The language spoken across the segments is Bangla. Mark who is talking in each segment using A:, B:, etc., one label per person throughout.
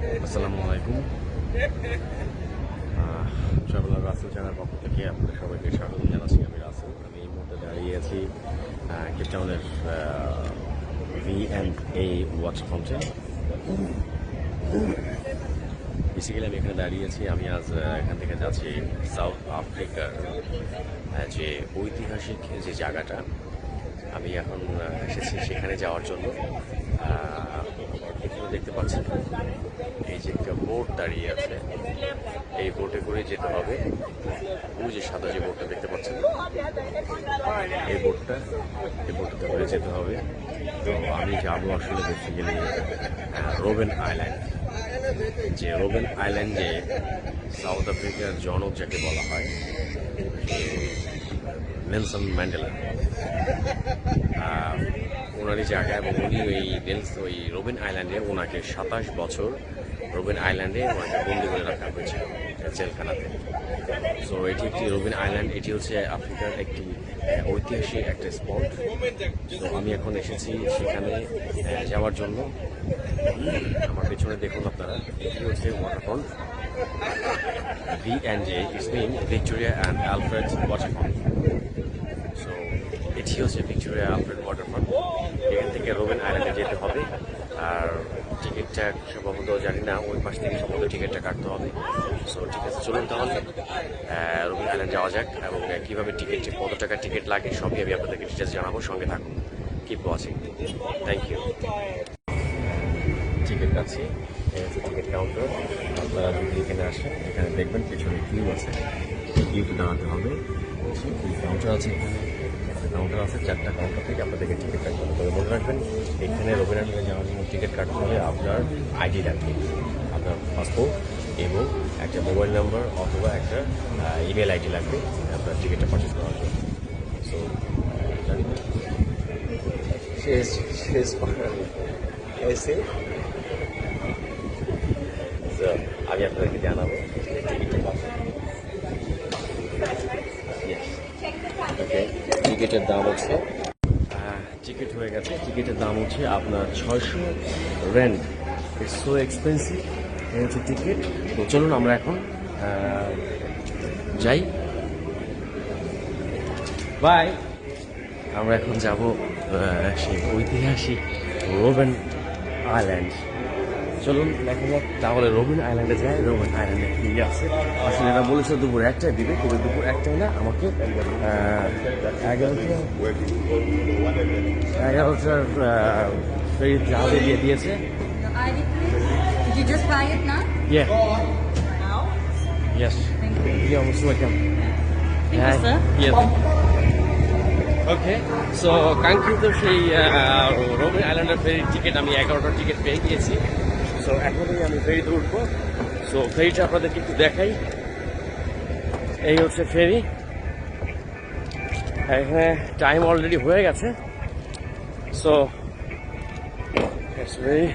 A: আসসালামু আলাইকুম ট্রাভেলার রাসেল চ্যানেল পক্ষ থেকে আপনাদের সবাইকে স্বাগত জানাচ্ছি। আমি রাসেল, আমি এই মুহূর্তে দাঁড়িয়ে আছি কেপটাউনের ভি অ্যান্ড এ ওয়াচ ফাউন্টেন বেসিক্যালি আমি এখানে দাঁড়িয়ে আছি, আমি আজ এখান থেকে যাচ্ছি সাউথ আফ্রিকার যে ঐতিহাসিক যে জায়গাটা। আমি এখন এসেছি সেখানে যাওয়ার জন্য। এখানে দেখতে পাচ্ছেন এই যে একটা বোট দাঁড়িয়ে আছে। এই বোটে করে যেতে হবে। ওই যে সাদা যে বোটটা দেখতে পাচ্ছেন, এই বোটটা, এই বোটটাতে করে যেতে হবে। তো আমি যাব আসলে বেসিক্যালি রোবেন আইল্যান্ড যে রোবেন আইল্যান্ডে সাউথ আফ্রিকার জনক যাকে বলা হয় নেলসন ম্যান্ডেলা ওনারই জায়গা এবং উনি ওই নেলস ওই রোবেন আইল্যান্ডে ওনাকে সাতাশ বছর রোবেন আইল্যান্ডে ওনাকে বন্দি করে রাখা হয়েছিল জেলখানাতে। সো এটি একটি রোবেন আইল্যান্ড, এটি হচ্ছে আফ্রিকার একটি ঐতিহাসিক একটা স্পট তো আমি এখন এসেছি সেখানে যাওয়ার জন্য। আমার পেছনে দেখুন আপনারা, এটি হচ্ছে waterfall. V and J is mean Victoria and Alfred waterfall এটি হচ্ছে ভিক্টোরিয়া আলফ্রেড ওয়াটারফ্রন্ট এখান থেকে রোবেন আইল্যান্ডে যেতে হবে। আর টিকিটটা সম্ভবত জানি না, ওই পাশ থেকে সম্ভবত টিকিটটা কাটতে হবে। সো ঠিক আছে, চলুন তাহলে। রোবেন আইল্যান্ড যাওয়া যাক এবং কীভাবে টিকিট, কত টাকা টিকিট লাগে সবই আমি আপনাদেরকে ডিটেলস জানাব। সঙ্গে থাকুন। Keep watching thank you ticket আছে। টিকিট কাউন্টার আপনারা যদি এখানে আসেন, এখানে দেখবেন পিছনে কিউ আছে। কিউতে দাঁড়াতে হবে। কাউন্টার আছে এখানে। কাউন্টার আছে চারটা কাউন্টার থেকে আপনাদেরকে টিকিট কাটতে হবে। তবে মনে রাখবেন এখানে রবীন্দ্রনাথে যাওয়ার জন্য টিকিট কাটতে হলে আপনার আইডি লাগবে আপনার পাসপোর্ট এবং একটা মোবাইল নাম্বার অথবা একটা ইমেল আইডি লাগবে আপনার টিকিটটা পারচেস করার জন্য। সো শেষ শেষ এসে আমি আপনাদেরকে জানাব টিকিটের দাম হচ্ছে? টিকিট হয়ে গেছে। টিকিটের দাম হচ্ছে আপনার ছয়শো রেন্ট ইটস সো এক্সপেন্সিভ এই হচ্ছে টিকিট তো চলুন আমরা এখন যাই। বাই আমরা এখন যাব সেই ঐতিহাসিক রোবেন আইল্যান্ড। চলুন দেখা যাক। তাহলে রবিন আইল্যান্ডে যাই রবিন আইল্যান্ডে কি আছে আসলে এটা বলেছে দুপুর একটায় দিবে কিন্তু দুপুর একটায় না আমাকে এগারোটা এগারোটার ফেরি জাহাজে দিয়ে দিয়েছে।
B: Now? Thank you. Thank you, sir.
A: Okay so কাঙ্ক্ষিত সেই রোবিন আইল্যান্ডের ফেরির টিকিট আমি এগারোটার টিকিট পেয়ে গিয়েছি। সো এখনই আমি ফেরিতে উঠবো। সো ফেরিটা আপনাদেরকে একটু দেখাই। এই হচ্ছে ফেরি। এখানে টাইম অলরেডি হয়ে গেছে। সো ভেরি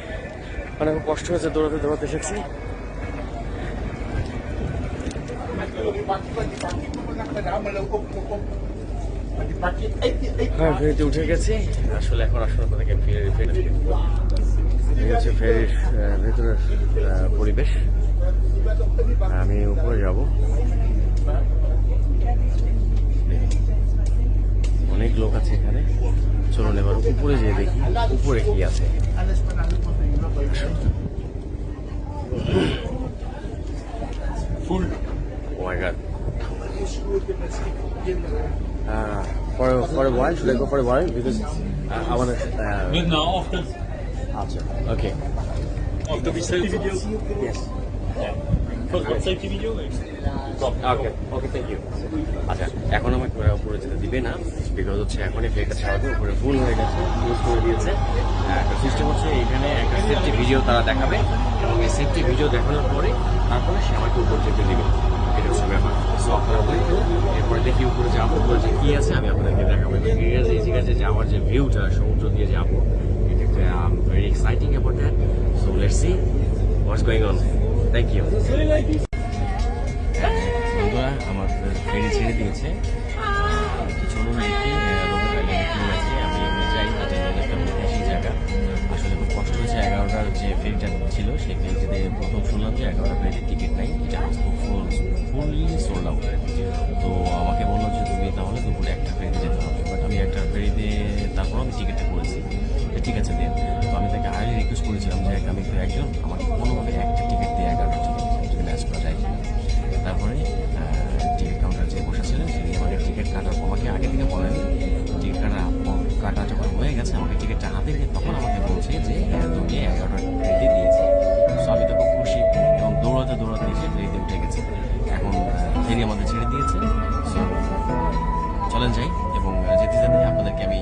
A: অনেক কষ্ট হয়েছে দৌড়াতে দৌড়াতে এসেছি। হ্যাঁ ফেরিতে উঠে গেছি। আসলে এখন আসলে আপনাদেরকে ফেরি ফেরি হচ্ছে ফেরির ভেতরের পরিবেশ আমি উপরে যাব অনেক লোক আছে এখানে চলুন এবার উপরে যেয়ে দেখি উপরে কি আছে while? Because uh, I want to. Uh,
C: now after
A: Acha. Okay.
C: after we safety video.
A: Yes.
C: Video.
A: Okay okay thank you আচ্ছা এখন আমাকে উপরে যেতে দিবে না বিকজ হচ্ছে এখনই ফেরিটা ছাড়াবে উপরে ফুল হয়ে গেছে ইউজ করে দিয়েছে আহ, একটা সিস্টেম হচ্ছে এখানে একটা সেফটি ভিডিও তারা দেখাবে এবং এই সেফটি ভিডিও দেখানোর পরে তারপরে সে আমাকে উপরে যেতে দিবে এটা হচ্ছে ব্যাপার সো আপনারা বলতো এরপরে দেখি উপরে যাব উপরে যে কি আছে আমি আপনাদেরকে দেখাবো এবং এই জায়গায় যে যাওয়ার যে ভিউটা সমুদ্র দিয়ে যাব exciting about that so let's see what's going on thank you বন্ধুরা আমার ফেরি ছেড়ে দিয়েছে চলেন যাই এবং যেতে জানি আপনাদেরকে
D: আমি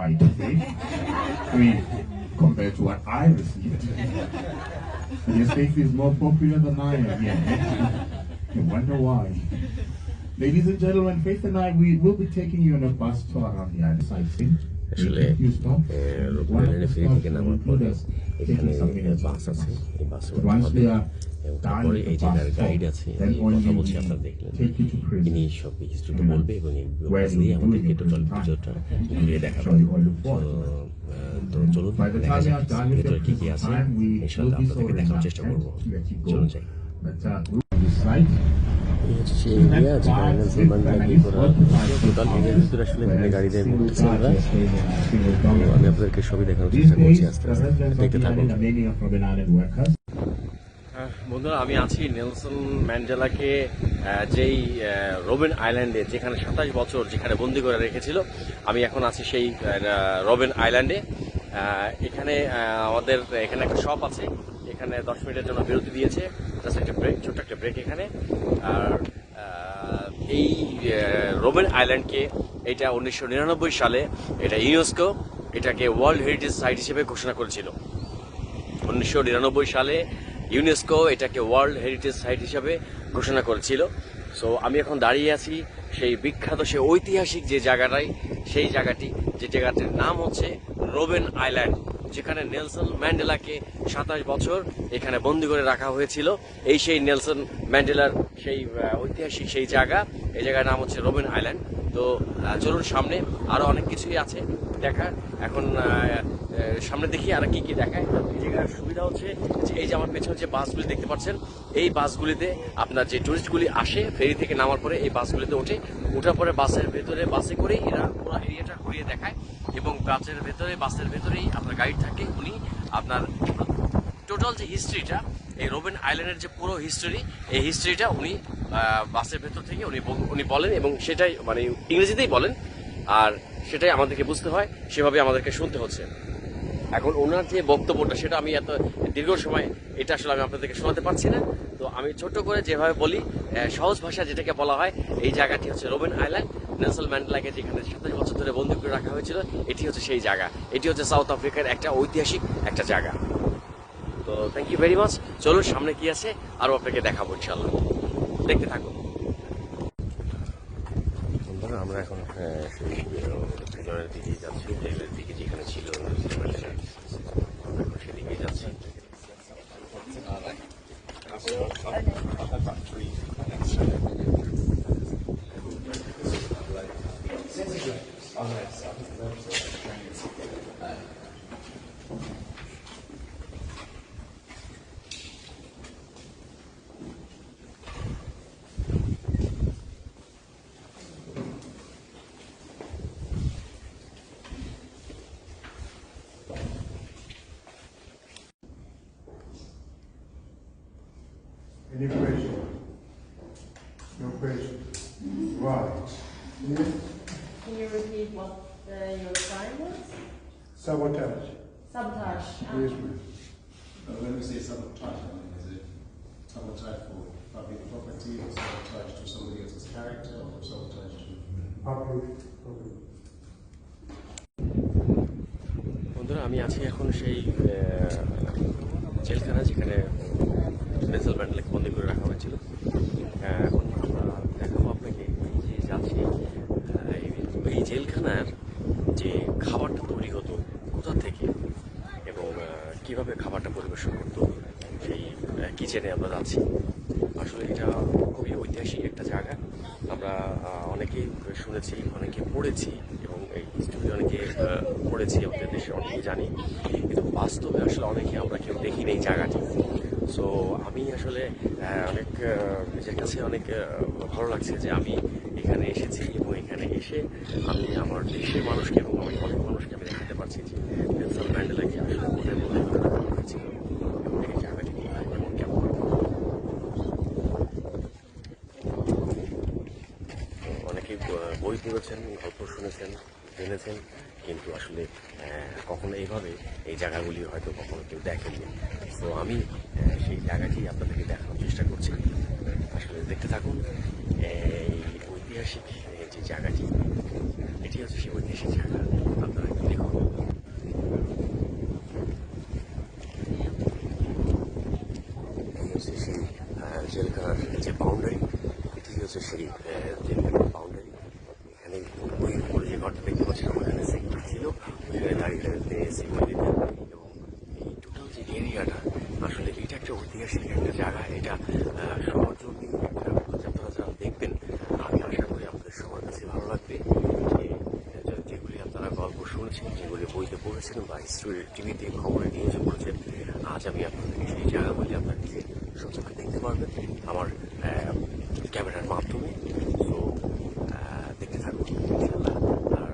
D: high today. I mean, compared to what I received. Your space is more popular than I am Yeah, you wonder why. Ladies and gentlemen, Faith and I, we will be taking you on a bus tour around the island
A: sightseeing.
D: Actually,
A: eh,
D: lo
A: que
D: le
A: estoy
D: diciendo
A: que
D: nada más por
A: es
D: que no
A: hay
D: bus
A: así,
D: a
A: bus.
D: Once we are
A: এবং তারপরে এই যে
D: bus
A: গাইড আছে
D: then
A: কথা বলছি আপনারা দেখলেন. ইনি সব বলবে এবং এই দিয়ে ঘুরিয়ে তো চলুন দেখা যাক ভেতরে কি কি আছে। ইনশাল্লাহ আপনাদেরকে দেখানোর চেষ্টা করব. চলুন যাই। হচ্ছে এরিয়া যেখানে টোটাল এরিয়ার ভিতরে আসলে এখানে আমরা আমি আপনাদেরকে সবই দেখানোর চেষ্টা করছি আস্তে আস্তে। দেখতে থাকুন। বন্ধুরা, আমি আছি নেলসন ম্যান্ডেলাকে যেই রোবেন আইল্যান্ডে, যেখানে সাতাশ বছর যেখানে বন্দি করে রেখেছিল, আমি এখন আছি সেই রোবেন আইল্যান্ডে। এখানে আমাদের এখানে একটা শপ আছে, এখানে দশ মিনিটের জন্য বিরতি দিয়েছে জাস্ট একটা ব্রেক ছোট্ট একটা ব্রেক এখানে। আর এই রোবেন আইল্যান্ডকে, এটা উনিশশো নিরানব্বই সালে এটা ইউনেস্কো এটাকে ওয়ার্ল্ড হেরিটেজ সাইট হিসেবে ঘোষণা করেছিল। উনিশশো নিরানব্বই সালে ইউনেস্কো এটাকে ওয়ার্ল্ড হেরিটেজ সাইট হিসাবে ঘোষণা করেছিল। সো আমি এখন দাঁড়িয়ে আছি সেই বিখ্যাত, সেই ঐতিহাসিক যে জায়গাটাই সেই জায়গাটি, যে জায়গাটির নাম হচ্ছে রোবেন আইল্যান্ড যেখানে নেলসন ম্যান্ডেলাকে সাতাশ বছর এখানে বন্দি করে রাখা হয়েছিল। এই সেই নেলসন ম্যান্ডেলার সেই ঐতিহাসিক সেই জায়গা, এই জায়গার নাম হচ্ছে রোবেন আইল্যান্ড তো চলুন সামনে, আরও অনেক কিছুই আছে দেখার। এখন সামনে দেখি আর কি কি দেখায়। এই জায়গার সুবিধা হচ্ছে যে এই যে আমার পেছনে যে বাসগুলি দেখতে পাচ্ছেন, এই বাসগুলিতে আপনার যে টুরিস্টগুলি আসে, ফেরি থেকে নামার পরে এই বাসগুলিতে ওঠে ওঠার পরে বাসের ভেতরে বাসে করে এরা পুরো এরিয়াটা ঘুরিয়ে দেখায় এবং বাসের ভেতরে, বাসের ভেতরেই আপনার গাইড থাকে। উনি আপনার টোটাল যে হিস্ট্রিটা এই রোবেন আইল্যান্ডের যে পুরো হিস্ট্রি এই হিস্ট্রিটা উনি বাসের ভেতর থেকে উনি উনি বলেন এবং সেটাই মানে ইংরেজিতেই বলেন। আর সেটাই আমাদেরকে বুঝতে হয় সেভাবে আমাদেরকে শুনতে হচ্ছে। এখন ওনার যে বক্তব্যটা, সেটা আমি এত দীর্ঘ সময় এটা আসলে আমি আপনাদেরকে শোনাতে পারছি না। তো আমি ছোট্ট করে যেভাবে বলি সহজ ভাষা যেটাকে বলা হয়, এই জায়গাটি হচ্ছে রোবেন আইল্যান্ড। নেলসন ম্যান্ডেলাকে যেখানে সাতাশ বছর ধরে বন্দি করে রাখা হয়েছিল, এটি হচ্ছে সেই জায়গা। এটি হচ্ছে সাউথ আফ্রিকার একটা ঐতিহাসিক একটা জায়গা। তো থ্যাংক ইউ ভেরি মাচ চলুন, সামনে কি আছে আরও আপনাকে দেখাবো ইনশাল্লাহ দেখতে থাকুন। আমরা এখন আহ, সেই আহ, ভিতরের দিকে যাচ্ছি জেলের দিকে যেখানে ছিল আমরা এখন সেদিকে যাচ্ছি
E: Any question? No question? Right.
F: Can you repeat what uh, your crime was?
E: Sabotage.
F: Sabotage.
E: Yes, ma'am.
G: Uh, When we say sabotage, I mean, is it sabotage for public property or sabotage to somebody else's character or sabotage to?
E: Public, property.
A: বন্ধুরা আমি আছি এখন সেই জেলখানা যেখানে নেলসন ম্যান্ডেলাকে বন্দি করে রাখা হয়েছিল এখন আমরা দেখাবো আপনাকে এই যে যাচ্ছি আহ, এই- এই জেলখানার যে খাবারটা তৈরি হতো কোথা থেকে এবং আহ, কীভাবে খাবারটা পরিবেশন করতো সেই কিচেনে আমরা যাচ্ছি। আসলে এটা খুবই ঐতিহাসিক একটা জায়গা। আমরা অনেকেই শুনেছি অনেকে পড়েছি এবং এই হিস্ট্রি অনেকে পড়েছি, আমাদের দেশে অনেকে জানি। কিন্তু বাস্তবে আসলে অনেকে আমরা কেউ দেখিনি এই জায়গাটি। সো আমি আসলে অনেক নিজের কাছে অনেক ভালো লাগছে যে আমি এখানে এসেছি এবং এখানে এসে আমি আমার দেশের মানুষকে এবং আমি অনেক মানুষকে আমি দেখাতে পারছি যে ম্যান্ডেলাকে আসলে কোথায় কোথায় ঘটনা ঘটেছিল এবং এই জায়গাটি কোথায় এবং কেমন অনেকেই ব- বই গল্প শুনেছেন, জেনেছেন, কিন্তু আসলে কখনো এইভাবে এই জায়গাগুলি হয়তো কখনো কেউ দেখেননি। তো আমি সেই জায়গাটি আপনাদেরকে দেখানোর চেষ্টা করছি। আসলে দেখতে থাকুন, এই ঐতিহাসিক যে জায়গাটি, এটি হচ্ছে সেই ঐতিহাসিক জায়গা। আপনারা একটু দেখুন। সেই জেলখানার যে বাউন্ডারি এটি হচ্ছে সেই আহ, জেলখানার বাউন্ডারি এখানে ওই উপরে যে ঘরটা দেখতে পাচ্ছেন ওখানে সিকিউরিটি ছিল ওইখানে দাঁড়িয়ে দাঁড়িয়ে সিকিউরিটি এবং এই টোটাল যে এরিয়াটা আসলে এটা একটা ঐতিহাসিক একটা জায়গা এটা আহ, সহযোগী একটা আপনারা যারা দেখবেন আমি আশা করি আপনাদের সবার কাছে ভালো লাগবে যে যে- যেগুলি আপনারা গল্প শুনেছেন যেগুলি বইতে পড়েছেন বা হিস্ট্রি টিভিতে খবরে নিউজে পড়েছেন আজ আমি আপনাদেরকে সেই জায়গাগুলি আপনার নিজে সচক্ষে দেখতে পারবেন আমার ক্যামেরার মাধ্যমে। তো দেখতে থাকুন। আর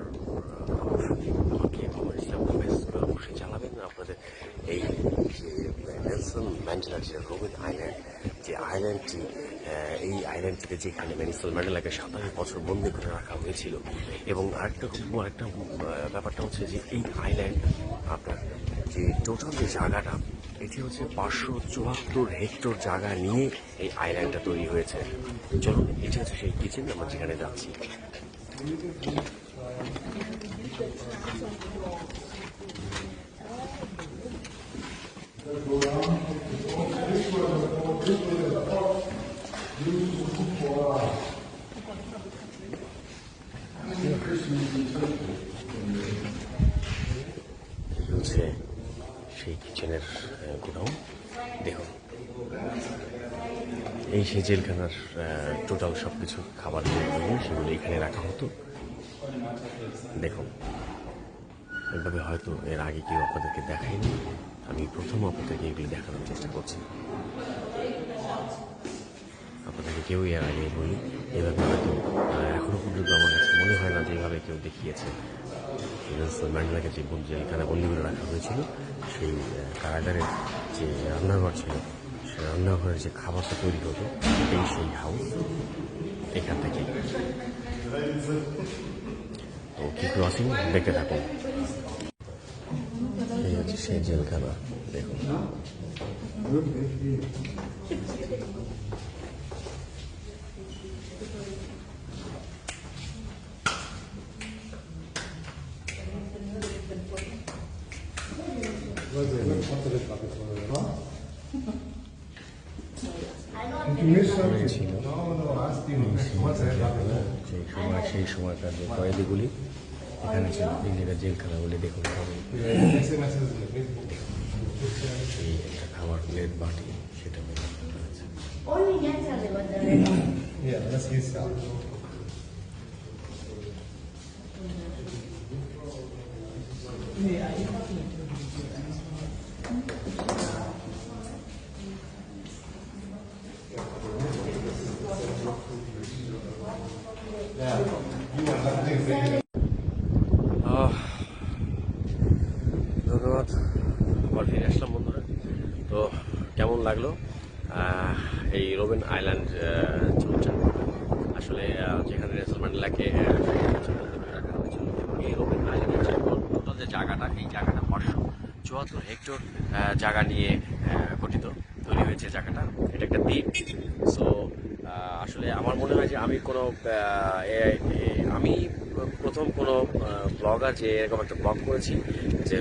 A: অবশ্যই আমাকে মেসেজ করে অবশ্যই জানাবেন। আপনাদের এই নেলসন ম্যান্ডেলার যে রোবেন আইল্যান্ড যে আইল্যান্ডটি এই আইল্যান্ডটিতে যেখানে নেলসন ম্যান্ডেলাকে সাতাশ বছর বন্দি করে রাখা হয়েছিল। এবং আরেকটা খুব একটা ব্যাপারটা হচ্ছে যে এই আইল্যান্ড যে টোটাল যে জায়গাটা, এটি হচ্ছে পাঁচশো চুয়াত্তর হেক্টর জায়গা নিয়ে এই আইল্যান্ডটা তৈরি হয়েছে। চলুন, এটি হচ্ছে সেই কিচেন আমরা যেখানে যাচ্ছি এই হচ্ছে সেই কিচেনের গোডাউন দেখুন এই সেই জেলখানার টোটাল সব কিছু খাবার সেগুলো এখানে রাখা হতো। দেখুন এভাবে হয়তো এর আগে কেউ আপনাদেরকে দেখায়নি। আমি প্রথম আপনাদেরকে এগুলি দেখানোর চেষ্টা করছি। আপনাদেরকে কেউ এর আগে বলি এভাবে হয়তো আহ, এখনও পর্যন্ত আমার কাছে মনে হয় না যে এভাবে কেউ দেখিয়েছে। নেলসন ম্যান্ডেলাকে যে বন্দি যেখানে বন্দি করে রাখা হয়েছিল সেই কারাগারের যে রান্নাঘর ছিল সেই রান্নাঘরের যে খাবারটা তৈরি হতো এই সেই হাউস এখান থেকে। তো কি ক্রসিং দেখতে থাকুন। এই হচ্ছে সেই জেলখানা, দেখুন ছিল সেই সময় যে কয়েদিগুলি এখানে ছিল ইন্ডিয়ার জেলখানাগুলি দেখুন। এই একটা খাবার প্লেট বাটি সেটা ব্যবহার করা হয়েছে
E: Yeah, that's his cell.
A: আহ, ধন্যবাদ আবার ফিরে আসলাম বন্ধুরা তো কেমন লাগল আহ, এই রোবেন আইল্যান্ড চলছে আসলে আহ, যেখানে নেলসন ম্যান্ডেলাকে আহ, রাখা হয়েছিল এবং এই রোবেন আইল্যান্ডের যে টোটাল যে জায়গাটা এই জায়গাটা পাঁচশো। চুয়াত্তর হেক্টর জায়গা নিয়ে গঠিত, তৈরি হয়েছে জায়গাটা। এটা একটা দ্বীপ। সো আসলে আমার মনে হয় যে আমি কোনো আমি প্রথম কোনো ব্লগার যে এরকম একটা ব্লগ করেছি, যে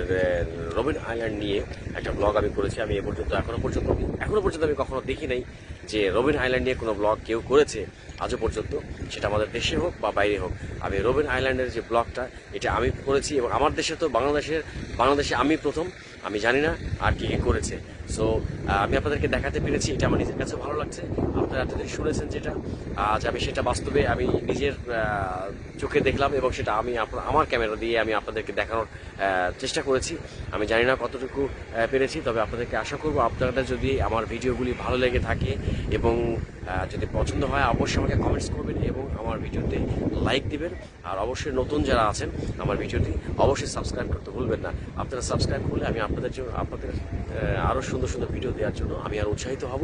A: রবিন আইল্যান্ড নিয়ে একটা ব্লগ আমি করেছি, আমি এ পর্যন্ত, এখনও পর্যন্ত এখনও পর্যন্ত আমি কখনো দেখি নাই। যে রবিন আইল্যান্ড নিয়ে কোনো ব্লগ কেউ করেছে আজও পর্যন্ত, সেটা আমাদের দেশে হোক বা বাইরে হোক। আমি রবিন আইল্যান্ডের যে ব্লগটা, এটা আমি করেছি এবং আমার দেশে তো বাংলাদেশের, বাংলাদেশে আমি প্রথম, আমি জানি না আর কি কি করেছে। সো আমি আপনাদেরকে দেখাতে পেরেছি এটা আমার নিজের কাছে ভালো লাগছে। আপনারা এতদিন শুনেছেন যেটা। আজ আমি সেটা বাস্তবে আমি নিজের চোখে দেখলাম এবং সেটা আমি আমার ক্যামেরা দিয়ে আমি আপনাদেরকে দেখানোর চেষ্টা করেছি। আমি জানি না কতটুকু পেরেছি, তবে আপনাদেরকে আশা করব আপনারা যদি আমার ভিডিওগুলি ভালো লেগে থাকে এবং যদি পছন্দ হয়, অবশ্যই আমাকে কমেন্টস করবেন এবং আমার ভিডিওতে লাইক দিবেন। আর অবশ্যই নতুন যারা আছেন, আমার ভিডিওটি অবশ্যই সাবস্ক্রাইব করতে ভুলবেন না। আপনারা সাবস্ক্রাইব করলে আমি আপনাদের জন্য, আপনাদের আরও সুন্দর সুন্দর ভিডিও দেওয়ার জন্য আমি আর উৎসাহিত হব।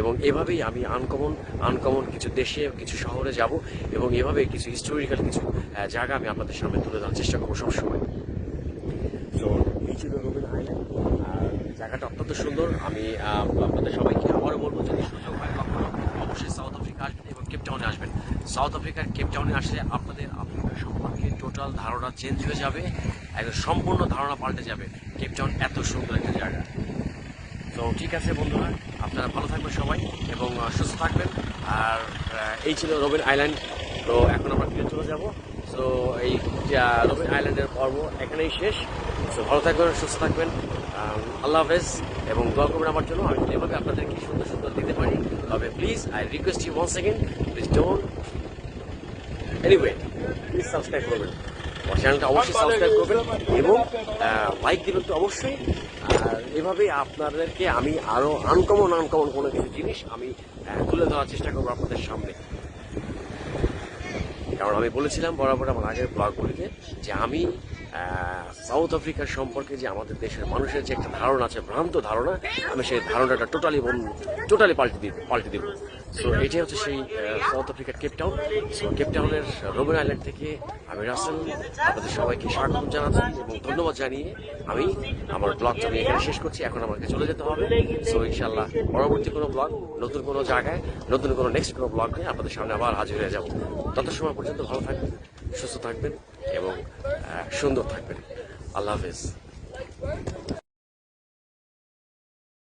A: এবং এভাবেই আমি আনকমন আনকমন কিছু দেশে, কিছু শহরে যাব এবং এভাবে কিছু হিস্টোরিক্যাল কিছু জায়গা আমি আপনাদের সামনে তুলে ধরার চেষ্টা করব সবসময়। জায়গাটা অত্যন্ত সুন্দর। আমি আপনাদের সবাইকে আবারও বলব যদি সুযোগ হয় কখনো অবশ্যই সাউথ আফ্রিকা আসবেন এবং কেপটাউনে আসবেন সাউথ আফ্রিকার কেপটাউনে আসলে আপনাদের আফ্রিকা সম্পর্কে টোটাল ধারণা চেঞ্জ হয়ে যাবে, একদম সম্পূর্ণ ধারণা পাল্টে যাবে কেপটাউন এত সুন্দর একটা জায়গা। তো ঠিক আছে বন্ধুরা, আপনারা ভালো থাকবেন সবাই এবং সুস্থ থাকবেন। আর এই ছিল রবিন আইল্যান্ড। তো এখন আমরা ফিরে চলে যাব। সো এই রবিন আইল্যান্ডের পর্ব এখানেই শেষ। তো ভালো থাকবেন, সুস্থ থাকবেন। আল্লাহ হাফেজ এবং দোয়া করবেন আমার জন্য। আমি যেভাবে আপনাদেরকে সুন্দর সুন্দর দিতে পারি। তবে please I request you one second please don't anyway please subscribe করবেন। আমার চ্যানেলটা অবশ্যই সাবস্ক্রাইব করবেন এবং লাইক দিবেন তো অবশ্যই। আর এভাবেই আপনাদেরকে আমি আরও আনকমন আনকমন কোনো কিছু জিনিস আমি তুলে ধরার চেষ্টা করব আপনাদের সামনে। কারণ আমি বলেছিলাম বরাবর আমার আগের ব্লগগুলিতে যে আমি সাউথ আফ্রিকার সম্পর্কে যে আমাদের দেশের মানুষের যে একটা ধারণা আছে ভ্রান্ত ধারণা আমি সেই ধারণাটা টোটালি টোটালি পাল্টে দিব পাল্টে দিব। সো এটাই হচ্ছে সেই সাউথ আফ্রিকার কেপটাউন সো কেপটাউনের রোবেন আইল্যান্ড থেকে আমি রাসেল, আপনাদের সবাইকে স্বাগত জানাচ্ছি এবং ধন্যবাদ জানিয়ে আমি আমার ব্লগটা আমি এখানে শেষ করছি, এখন আমাকে চলে যেতে হবে। সো ইনশাল্লাহ পরবর্তী কোনো ব্লগ নতুন কোনো জায়গায়, নতুন কোনো নেক্সট কোনো ব্লগ নিয়ে আপনাদের সামনে আবার হাজির হয়ে যাব। তত সময় পর্যন্ত ভালো থাকবেন, সুস্থ থাকবেন এবং সুন্দর থাকবেন। আল্লাহ হাফেজ।